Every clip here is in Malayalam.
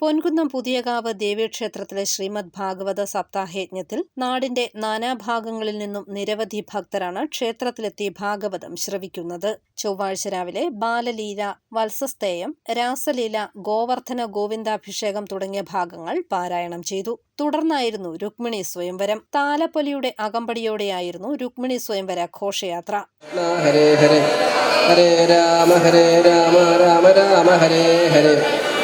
പൊൻകുന്നം പുതിയകാവ് ദേവീക്ഷേത്രത്തിലെ ശ്രീമദ് ഭാഗവത സപ്താഹയജ്ഞത്തിൽ നാടിന്റെ നാനാഭാഗങ്ങളിൽ നിന്നും നിരവധി ഭക്തരാണ് ക്ഷേത്രത്തിലെത്തി ഭാഗവതം ശ്രവിക്കുന്നത്. ചൊവ്വാഴ്ച രാവിലെ ബാലലീല വത്സസ്തേയം രാസലീല ഗോവർദ്ധന ഗോവിന്ദാഭിഷേകം തുടങ്ങിയ ഭാഗങ്ങൾ പാരായണം ചെയ്തു. തുടർന്നായിരുന്നു രുക്മിണി സ്വയംവരം. താലപ്പൊലിയുടെ അകമ്പടിയോടെയായിരുന്നു രുക്മിണി സ്വയംവര ഘോഷയാത്ര. ഹരേ ഹരേ. ഹരേ രാമ ഹരേ രാമ രാമ രാമ ഹരേ ഹരേ.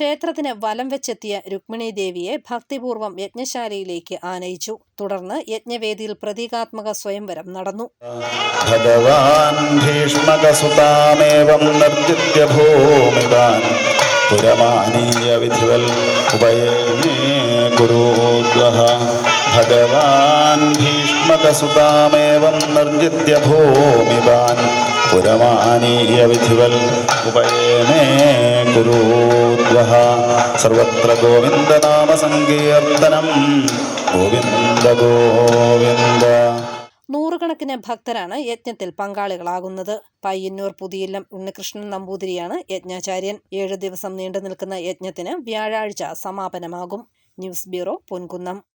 ക്ഷേത്രത്തിന് വലം വെച്ചെത്തിയ രുക്മിണി ദേവിയെ ഭക്തിപൂർവം യജ്ഞശാലയിലേക്ക് ആനയിച്ചു. തുടർന്ന് യജ്ഞവേദിയിൽ പ്രതീകാത്മക സ്വയംവരം നടന്നു. ഭഗവാൻ ഭീഷ്മകസുതാമേവം ഭഗവാൻ ഭീഷ്മകസുതാമേവം നിർജിത്യ ഭൂമിവാൻ പുരമാനീയ വിധിവൽ ഉപയേനേ കുരുദ്വഹ സർവത്ര ഗോവിന്ദനാമ സങ്കീർത്തനം ഗോവിന്ദ ഗോവിന്ദ. നൂറുകണക്കിന് ഭക്തരാണ് യജ്ഞത്തിൽ പങ്കാളികളാകുന്നത്. പയ്യന്നൂർ പുതിയില്ലം ഉണ്ണികൃഷ്ണൻ നമ്പൂതിരിയാണ് യജ്ഞാചാര്യൻ. ഏഴു ദിവസം നീണ്ടു നിൽക്കുന്ന യജ്ഞത്തിന് വ്യാഴാഴ്ച സമാപനമാകും. News bureau Ponkunnam.